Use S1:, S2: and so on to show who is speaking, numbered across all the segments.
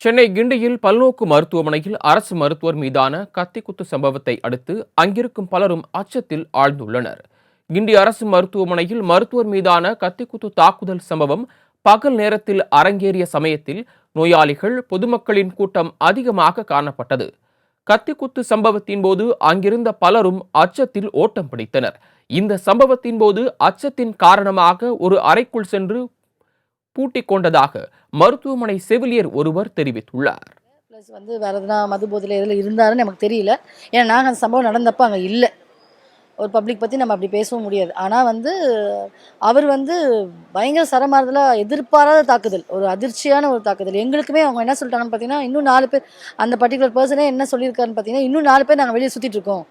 S1: சென்னை கிண்டியில் பல்நோக்கு மருத்துவமனையில் அரசு மருத்துவர் மீதான கத்திக்குத்து சம்பவத்தை அடுத்து அங்கிருக்கும் பலரும் அச்சத்தில் ஆழ்ந்துள்ளனர். கிண்டி அரசு மருத்துவமனையில் மருத்துவர் மீதான கத்திக்குத்து தாக்குதல் சம்பவம் பகல் நேரத்தில் அரங்கேறிய சமயத்தில் நோயாளிகள் பொதுமக்களின் கூட்டம் அதிகமாக காணப்பட்டது. கத்திக்குத்து சம்பவத்தின் போது அங்கிருந்த பலரும் அச்சத்தில் ஓட்டம் பிடித்தனர். இந்த சம்பவத்தின் போது அச்சத்தின் காரணமாக ஒரு அறைக்குள் சென்று பூட்டிக் கொண்டதாக மருத்துவமனை செவிலியர் ஒருவர் தெரிவித்துள்ளார்.
S2: ப்ளஸ் வந்து வேறு எதுனா மது போதையில் எதில் இருந்தாருன்னு நமக்கு தெரியல. ஏன்னா நாங்கள் அந்த சம்பவம் நடந்தப்போ அங்கே இல்லை. ஒரு பப்ளிக் பற்றி நம்ம அப்படி பேசவும் முடியாது. ஆனால் வந்து அவர் வந்து பயங்கர சரமாரத்தில் எதிர்பாராத தாக்குதல். ஒரு அதிர்ச்சியான ஒரு தாக்குதல். எங்களுக்குமே அவங்க என்ன சொல்லிட்டாங்கன்னு பார்த்தீங்கன்னா இன்னும் நாலு பேர் அந்த பர்டிகுலர் பர்சனே என்ன சொல்லியிருக்காருன்னு பார்த்தீங்கன்னா இன்னும் நாலு பேர் நாங்கள் வெளியே சுற்றிட்டு இருக்கோம்.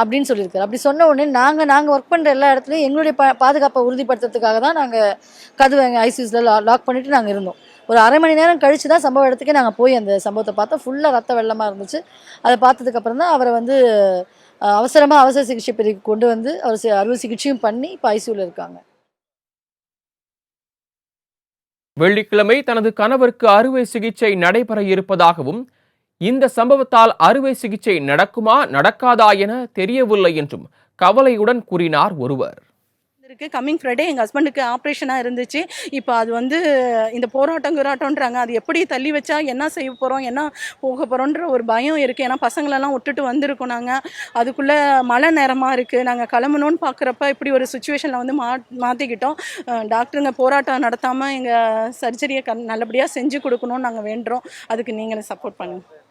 S2: அப்படின்னு சொல்லியிருக்காரு. அப்படி சொன்ன உடனே நாங்கள் நாங்கள் ஒர்க் பண்ணுற எல்லா இடத்துலையும் எங்களுடைய பா பாதுகாப்பை உறுதிப்படுத்துறதுக்காக தான் நாங்கள் கதவை எங்கள் ஐசியூஸில் லாக் பண்ணிவிட்டு நாங்கள் இருந்தோம். ஒரு அரை மணி நேரம் கழித்து தான் சம்பவ இடத்துக்கே நாங்கள் போய் அந்த சம்பவத்தை பார்த்தோம். ஃபுல்லாக ரத்த வெள்ளமாக இருந்துச்சு. அதை பார்த்ததுக்கப்புறம் தான் அவரை வந்து அவசரமாக அவசர சிகிச்சை பிரிவுக்கு கொண்டு வந்து அவர் அறுவை சிகிச்சையும் பண்ணி இப்போ ஐசியூவில் இருக்காங்க.
S1: வெள்ளிக்கிழமை தனது கணவருக்கு அறுவை சிகிச்சை நடைபெற இருப்பதாகவும் இந்த சம்பவத்தால் அறுவை சிகிச்சை நடக்குமா நடக்காதா என தெரியவில்லை என்றும் கவலையுடன் கூறினார் ஒருவர்.
S3: இருக்கு கம்மிங் ஃப்ரைடே எங்கள் ஹஸ்பண்டுக்கு ஆப்ரேஷனாக இருந்துச்சு. இப்போ அது வந்து இந்த போராட்டம் கிராட்டம்ன்றாங்க. அது எப்படி தள்ளி வச்சா என்ன செய்ய போகிறோம் என்ன போக போகிறோன்ற ஒரு பயம் இருக்குது ஏன்னா பசங்களெல்லாம் விட்டுட்டு வந்திருக்கோம் நாங்கள் அதுக்குள்ளே மழை நேரமாக இருக்குது நாங்கள் கிளம்பணும்னு பார்க்குறப்ப இப்படி ஒரு சுச்சுவேஷனில் வந்து மா மாற்றிக்கிட்டோம் டாக்டருங்க போராட்டம் நடத்தாமல் எங்கள் சர்ஜரியை க நல்லபடியாக செஞ்சு கொடுக்கணும்னு நாங்கள் வேண்டுறோம். அதுக்கு நீங்களே சப்போர்ட் பண்ணுங்கள்